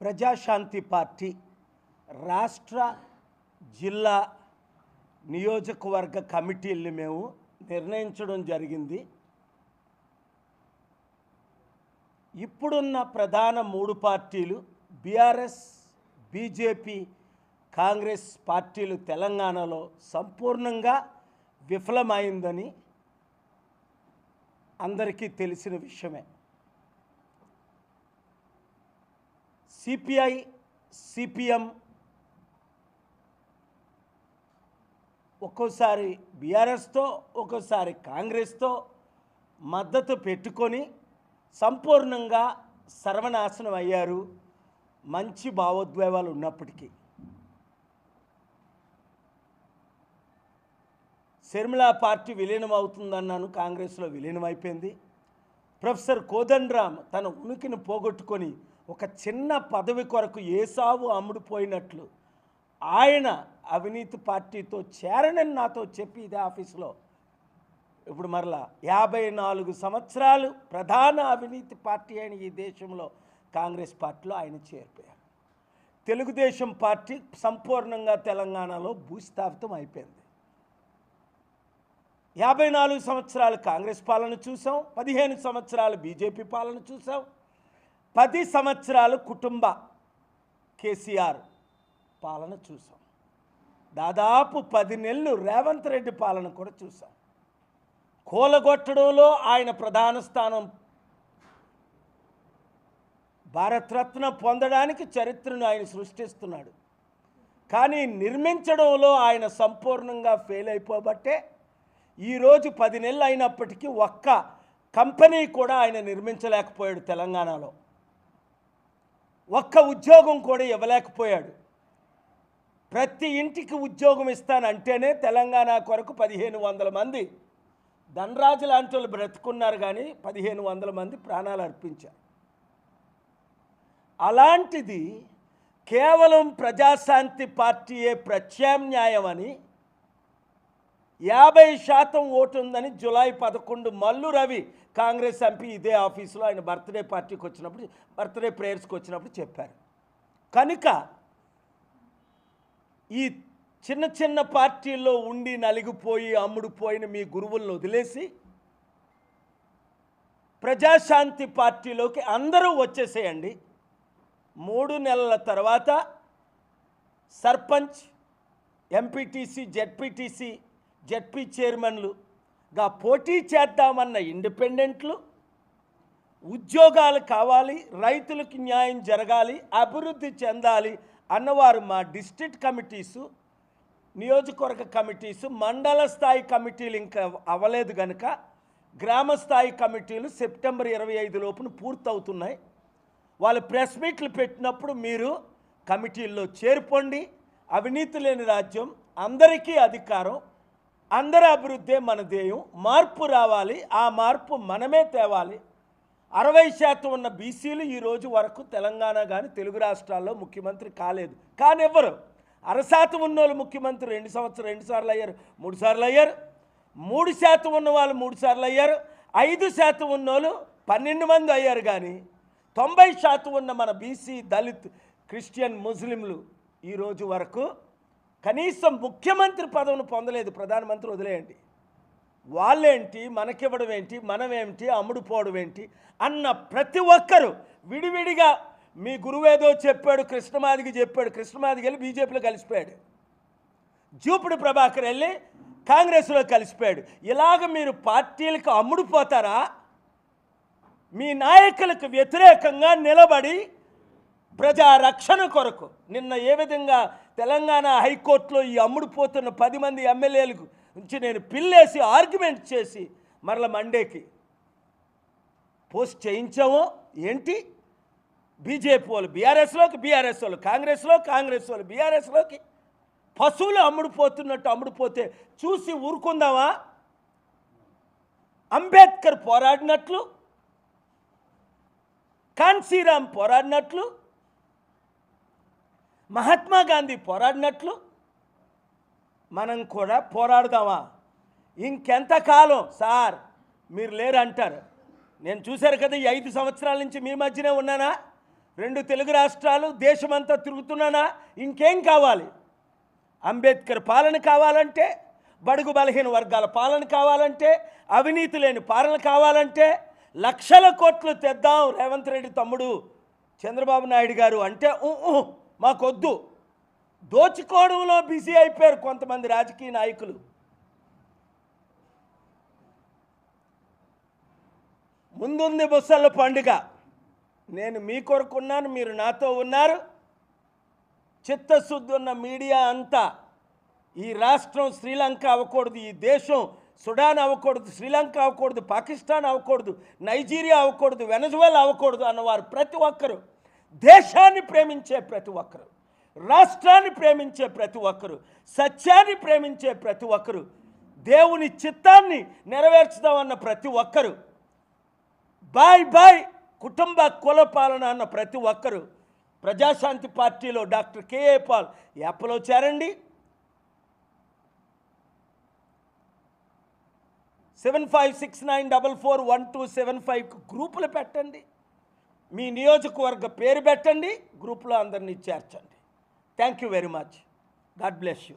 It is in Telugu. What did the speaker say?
ప్రజాశాంతి పార్టీ రాష్ట్ర జిల్లా నియోజకవర్గ కమిటీల్ని మేము నిర్ణయించడం జరిగింది. ఇప్పుడున్న ప్రధాన మూడు పార్టీలు బీఆర్ఎస్ బీజేపీ కాంగ్రెస్ పార్టీలు తెలంగాణలో సంపూర్ణంగా విఫలమైందని అందరికీ తెలిసిన విషయమే. సిపిఐ సిపిఎం ఒక్కోసారి బీఆర్ఎస్తో ఒక్కోసారి కాంగ్రెస్తో మద్దతు పెట్టుకొని సంపూర్ణంగా సర్వనాశనం అయ్యారు మంచి భావోద్వేగాలు ఉన్నప్పటికీ. శర్మిల పార్టీ విలీనం అవుతుందన్నాను కాంగ్రెస్లో విలీనం అయిపోయింది. ప్రొఫెసర్ కోదండరామ్ తన ఉనికిని పోగొట్టుకొని ఒక చిన్న పదవి కొరకు ఏసావు అమ్ముడుపోయినట్లు ఆయన అవినీతి పార్టీతో చేరనని నాతో చెప్పి ఇదే ఆఫీసులో. ఇప్పుడు మరలా యాభై నాలుగు సంవత్సరాలు ప్రధాన అవినీతి పార్టీ అయిన ఈ దేశంలో కాంగ్రెస్ పార్టీలో ఆయన చేరిపోయారు. తెలుగుదేశం పార్టీ సంపూర్ణంగా తెలంగాణలో భూస్థాపితం అయిపోయింది. యాభై నాలుగు సంవత్సరాలు కాంగ్రెస్ పాలన చూసాం పదిహేను సంవత్సరాలు బీజేపీ పాలన చూసాం పది సంవత్సరాలు కుటుంబ కేసీఆర్ పాలన చూసాం. దాదాపు పది నెలలు రేవంత్ రెడ్డి పాలన కూడా చూసాం. కూలగొట్టడంలో ఆయన ప్రధాన స్థానం భారతరత్న పొందడానికి చరిత్రను ఆయన సృష్టిస్తున్నాడు. కానీ నిర్మించడంలో ఆయన సంపూర్ణంగా ఫెయిల్ అయిపోబట్టే ఈరోజు పది నెలలు అయినప్పటికీ ఒక్క కంపెనీ కూడా ఆయన నిర్మించలేకపోయాడు తెలంగాణలో. ఒక్క ఉద్యోగం కూడా ఇవ్వలేకపోయాడు. ప్రతి ఇంటికి ఉద్యోగం ఇస్తానంటేనే తెలంగాణ కొరకు పదిహేను వందల మంది ధనరాజు లాంటి వాళ్ళు బ్రతుకున్నారు కానీ పదిహేను వందల మంది ప్రాణాలు అర్పించారు. అలాంటిది కేవలం ప్రజాశాంతి పార్టీయే ప్రత్యామ్నాయం అని యాభై శాతం ఓటు ఉందని జులై పదకొండు మల్లు రవి కాంగ్రెస్ ఎంపీ ఇదే ఆఫీసులో ఆయన బర్త్డే పార్టీకి వచ్చినప్పుడు బర్త్డే ప్రేయర్స్కి వచ్చినప్పుడు చెప్పారు. కనుక ఈ చిన్న చిన్న పార్టీల్లో ఉండి నలిగిపోయి అమ్ముడుపోయిన మీ గురువులను వదిలేసి ప్రజాశాంతి పార్టీలోకి అందరూ వచ్చేసేయండి. మూడు నెలల తర్వాత సర్పంచ్ ఎంపీటీసీ జెడ్పీటీసీ జెడ్పీ చైర్మన్లుగా పోటీ చేద్దామన్న ఇండిపెండెంట్లు ఉద్యోగాలు కావాలి రైతులకు న్యాయం జరగాలి అభివృద్ధి చెందాలి అన్నవారు మా డిస్ట్రిక్ట్ కమిటీసు నియోజకవర్గ కమిటీసు మండల స్థాయి కమిటీలు ఇంకా అవ్వలేదు కనుక గ్రామ స్థాయి కమిటీలు సెప్టెంబర్ ఇరవై ఐదు లోపున పూర్తవుతున్నాయి. వాళ్ళు ప్రెస్ మీట్లు పెట్టినప్పుడు మీరు కమిటీల్లో చేరుకోండి. అవినీతి లేని రాజ్యం అందరికీ అధికారం అందరి అభివృద్ధే మన ధ్యేయం. మార్పు రావాలి. ఆ మార్పు మనమే తేవాలి. అరవై శాతం ఉన్న బీసీలు ఈ రోజు వరకు తెలంగాణ కానీ తెలుగు రాష్ట్రాల్లో ముఖ్యమంత్రి కాలేదు. కానీ ఎవ్వరు అరశాతం ఉన్న వాళ్ళు ముఖ్యమంత్రి రెండు సంవత్సరాలు రెండు సార్లు అయ్యారు మూడు సార్లు అయ్యారు. మూడు శాతం ఉన్న వాళ్ళు మూడు సార్లు అయ్యారు. ఐదు శాతం ఉన్న వాళ్ళు పన్నెండు మంది అయ్యారు కానీ తొంభై శాతం ఉన్న మన బీసీ దళిత్ క్రిస్టియన్ ముస్లింలు ఈరోజు వరకు కనీసం ముఖ్యమంత్రి పదవిని పొందలేదు ప్రధానమంత్రి వదిలేయండి. వాళ్ళేంటి మనకివ్వడం ఏంటి మనమేంటి అమ్ముడుపోవడం ఏంటి అన్న ప్రతి ఒక్కరూ విడివిడిగా మీ గురువేదో చెప్పాడు కృష్ణమాదికి చెప్పాడు కృష్ణమాదికి వెళ్ళి బీజేపీలో కలిసిపోయాడు. జూపుడు ప్రభాకర్ వెళ్ళి కాంగ్రెస్లో కలిసిపోయాడు. ఇలాగ మీరు పార్టీలకు అమ్ముడుపోతారా మీ నాయకులకు వ్యతిరేకంగా నిలబడి ప్రజా రక్షణ కొరకు నిన్న ఏ విధంగా తెలంగాణ హైకోర్టులో ఈ అమ్ముడుపోతున్న పది మంది ఎమ్మెల్యేలకు నుంచి నేను పిల్లేసి ఆర్గ్యుమెంట్ చేసి మరల మండేకి పోస్ట్ చేయించామో ఏంటి? బీజేపీ వాళ్ళు బీఆర్ఎస్లోకి బీఆర్ఎస్ వాళ్ళు కాంగ్రెస్లో కాంగ్రెస్ వాళ్ళు బీఆర్ఎస్లోకి పశువులు అమ్ముడుపోతున్నట్టు అమ్ముడుపోతే చూసి ఊరుకుందామా? అంబేద్కర్ పోరాడినట్లు కాన్సీరామ్ పోరాడినట్లు మహాత్మా గాంధీ పోరాడినట్లు మనం కూడా పోరాడదామా? ఇంకెంతకాలం సార్ మీరు లేరు అంటారు. నేను చూశారు కదా ఈ ఐదు సంవత్సరాల నుంచి మీ మధ్యనే ఉన్నానా? రెండు తెలుగు రాష్ట్రాలు దేశమంతా తిరుగుతున్నానా? ఇంకేం కావాలి? అంబేద్కర్ పాలన కావాలంటే బడుగు బలహీన వర్గాల పాలన కావాలంటే అవినీతి లేని పాలన కావాలంటే లక్షల కోట్లు తెద్దాం రేవంత్ రెడ్డి తమ్ముడు చంద్రబాబు నాయుడు గారు అంటే ఊ, మాకొద్దు. దోచుకోవడంలో బిజీ అయిపోయారు కొంతమంది రాజకీయ నాయకులు. ముందుంది బుస్సల పండుగ. నేను మీ కొరకున్నాను మీరు నాతో ఉన్నారు. చిత్తశుద్ధి ఉన్న మీడియా అంతా ఈ రాష్ట్రం శ్రీలంక అవ్వకూడదు ఈ దేశం సుడాన్ అవ్వకూడదు శ్రీలంక అవ్వకూడదు పాకిస్తాన్ అవ్వకూడదు నైజీరియా అవ్వకూడదు వెనజువల్ అవ్వకూడదు అన్నవారు ప్రతి ఒక్కరు దేశాన్ని ప్రేమించే ప్రతి ఒక్కరు రాష్ట్రాన్ని ప్రేమించే ప్రతి ఒక్కరు సత్యాన్ని ప్రేమించే ప్రతి ఒక్కరు దేవుని చిత్తాన్ని నెరవేర్చుదామన్న ప్రతి ఒక్కరు బాయ్ బాయ్ కుటుంబ కుల పాలన అన్న ప్రతి ఒక్కరు ప్రజాశాంతి పార్టీలో డాక్టర్ కేఏ పాల్ ఎప్పలో చేరండి. Seven five six nine double four one two seven five గ్రూపులు పెట్టండి. మీ నియోజకవర్గ పేరు పెట్టండి గ్రూపులో అందరినీ చేర్చండి. Thank you very much God bless you